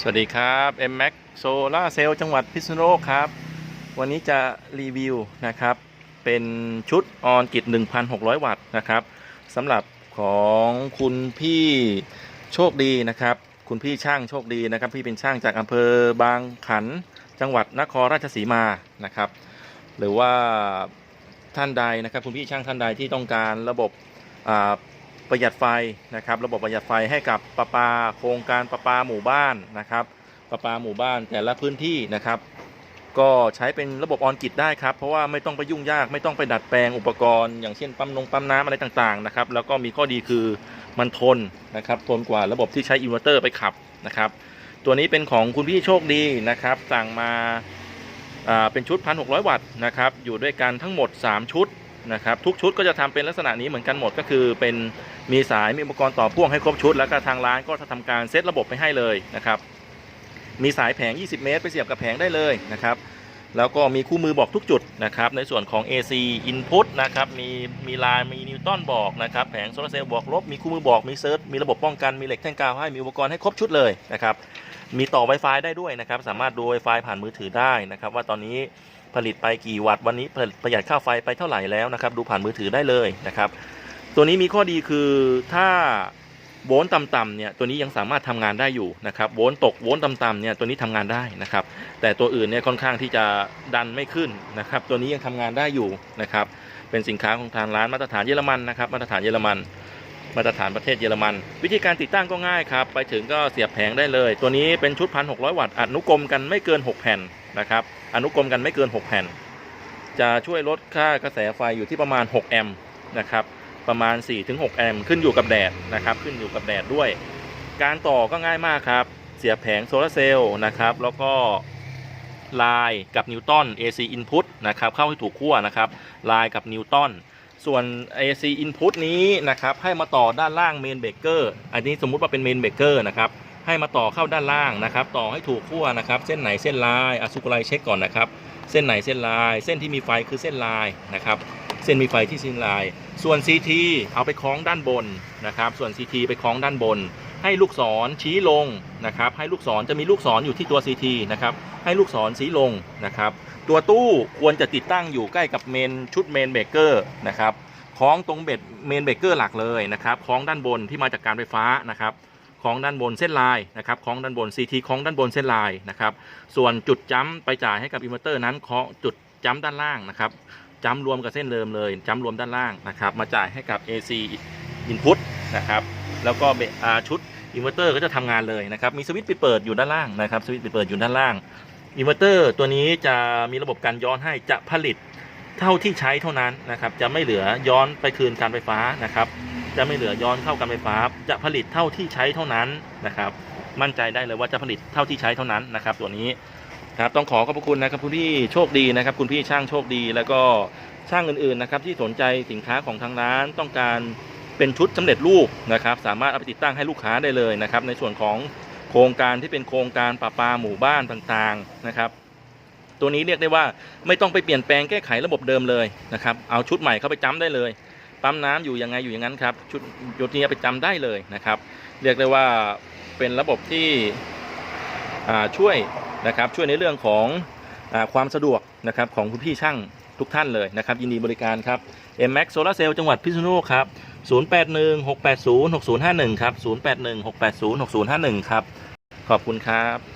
สวัสดีครับ M Max Solar Cell จังหวัดพิษณุโลกครับ วันนี้จะรีวิวนะครับ เป็นชุดออนกิต1,600 วัตต์นะครับสำหรับของคุณพี่โชคดีนะครับ คุณพี่ช่างโชคดีนะครับ พี่เป็นช่างจากอำเภอบางขันจังหวัดนครราชสีมานะครับ หรือว่าท่านใดนะครับ คุณพี่ช่างท่านใดที่ต้องการระบบอ่า ประหยัดไฟนะครับ ระบบประหยัดไฟให้กับประปาโครงการประปาหมู่บ้านนะครับประปาหมู่บ้านแต่ละพื้นที่นะครับ ก็ใช้เป็นระบบออนกิตได้ครับ เพราะว่าไม่ต้องไปยุ่งยากไม่ต้องไปดัดแปลงอุปกรณ์ อย่างเช่นปั๊มนงปั๊มน้ำอะไรต่างๆนะครับ แล้วก็มีข้อดีคือมันทนนะครับ ทนกว่าระบบที่ใช้อินเวอร์เตอร์ไปขับนะครับ ตัวนี้เป็นของคุณพี่โชคดีนะครับ สั่งมาอ่าเป็นชุด 1,600 วัตต์นะครับ อยู่ด้วยกันทั้งหมด 3 ชุด นะครับทุกชุดก็จะทำเป็นลักษณะนี้เหมือนกันหมดก็คือเป็นมีสายมีอุปกรณ์ต่อพ่วงให้ครบชุด แล้วก็ทางร้านก็จะทำการเซตระบบไปให้เลยนะครับมีสายแผง 20 เมตร ไปเสียบกับแผงได้เลยนะครับแล้วก็มีคู่มือบอกทุกจุดนะครับในส่วนของ AC input นะครับมีมีลายมีนิวตันบอกนะครับแผงโซลาร์เซลล์บอกลบมีคู่มือบอกมีเซิร์ชมีระบบป้องกันมีเหล็กแท่งกาวให้มีอุปกรณ์ให้ครบชุดเลยนะครับมีต่อ Wi-Fi ได้ด้วยนะครับสามารถดู Wi-Fi ผ่านมือถือได้นะครับว่าตอนนี้ ผลิตไปกี่วัตต์วันนี้ประหยัดค่าไฟไปเท่าไหร่แล้วนะครับ ดูผ่านมือถือได้เลยนะครับ ตัวนี้มีข้อดีคือถ้าโวลต์ต่ำๆเนี่ยตัวนี้ยังสามารถทำงานได้อยู่นะครับโวลต์ตกโวลต์ต่ำๆเนี่ยตัวนี้ทำงานได้นะครับ แต่ตัวอื่นเนี่ยค่อนข้างที่จะดันไม่ขึ้นนะครับ ตัวนี้ยังทำงานได้อยู่นะครับ เป็นสินค้าของทางร้านมาตรฐานเยอรมันนะครับ มาตรฐานเยอรมัน มาตรฐานประเทศเยอรมัน วิธีการติดตั้งก็ง่ายครับ ไปถึงก็เสียบแผงได้เลย ตัวนี้เป็นชุด1,600วัตต์อนุกรมกันไม่เกิน 6 แผ่น นะครับ อนุกรมกันไม่เกิน 6 แผ่น จะช่วยลดค่ากระแสไฟอยู่ที่ประมาณ 6 แอมป์นะครับ ประมาณ 4-6 แอมป์ขึ้นอยู่กับแดดนะครับ ขึ้นอยู่กับแดดด้วย การต่อก็ง่ายมากครับ เสียบแผงโซลาเซลล์นะครับ แล้วก็ลายกับนิวตัน AC input นะครับ เข้าให้ถูกขั้วนะครับ ลายกับนิวตันส่วน AC input นี้นะครับ ให้มาต่อด้านล่างเมนเบรกเกอร์ อันนี้สมมุติว่าเป็นเมนเบรกเกอร์นะครับ ให้มาต่อเข้าด้านล่างนะครับ ต่อให้ถูกขั้วนะครับ เส้นไหนเส้นลายอสุกไลเช็คก่อนนะครับ เส้นไหนเส้นลาย เส้นที่มีไฟคือเส้นลายนะครับ เส้นมีไฟที่เส้นลาย ส่วน CT เอาไปคล้องด้านบนนะครับ ส่วน CT ไปคล้องด้านบน ให้ลูกศรชี้ลงนะครับ ให้ลูกศรจะมีลูกศรอยู่ที่ตัว CT นะครับ ให้ลูกศรชี้ลงนะครับ ตัวตู้ควรจะติดตั้งอยู่ใกล้กับเมนชุดเมนเบรกเกอร์นะครับ คล้องตรงเบ็ดเมนเบรกเกอร์หลักเลยนะครับ คล้องด้านบนที่มาจากการไฟฟ้านะครับ คล้องด้านบนเส้นลายนะครับคล้องด้านบน CT คล้องด้านบนเส้นลายนะครับส่วนจุดจ้ำไปจ่ายให้กับอินเวอร์เตอร์นั้นเคาะจุดจ้ำด้านล่างนะครับจ้ำรวมกับเส้นเดิมเลยจ้ำรวมด้านล่างนะครับมาจ่ายให้กับ AC input นะครับแล้วก็ชุดอินเวอร์เตอร์ก็จะทำงานเลยนะครับ มีสวิตช์ปิดเปิดอยู่ด้านล่างนะครับ สวิตช์ปิดเปิดอยู่ด้านล่าง อินเวอร์เตอร์ตัวนี้จะมีระบบการย้อนให้จะผลิตเท่าที่ใช้เท่านั้นนะครับ จะไม่เหลือย้อนไปคืนการไฟฟ้านะครับ จะไม่เหลือย้อนเข้าการไฟฟ้า จะผลิตเท่าที่ใช้เท่านั้นนะครับ มั่นใจได้เลยว่าจะผลิตเท่าที่ใช้เท่านั้นนะครับ ตัวนี้ครับต้องขอขอบพระคุณนะครับคุณพี่โชคดีนะครับ คุณพี่ช่างโชคดีแล้วก็ช่างอื่นๆนะครับที่สนใจสินค้าของทางร้านต้องการเป็นชุดสำเร็จรูปนะครับ สามารถเอาไปติดตั้งให้ลูกค้าได้เลยนะครับ ในส่วนของโครงการที่เป็นโครงการประปาหมู่บ้านต่างๆนะครับ ตัวนี้เรียกได้ว่าไม่ต้องไปเปลี่ยนแปลงแก้ไขระบบเดิมเลยนะครับ เอาชุดใหม่เข้าไปจ้ำได้เลย ปั๊มน้ำอยู่ยังไงอยู่อย่างนั้นครับชุดชุดนี้ไปจำได้เลยนะครับ เรียกได้ว่าเป็นระบบที่ช่วยนะครับช่วยในเรื่องของอความสะดวกนะครับของคุณพี่ช่างทุกท่านเลยนะครับ ยินดีบริการครับ m m a x Solar Cell จังหวัดพิษณุโลกครับ 0816806051 ครับ 0816806051 ครับ ขอบคุณครับ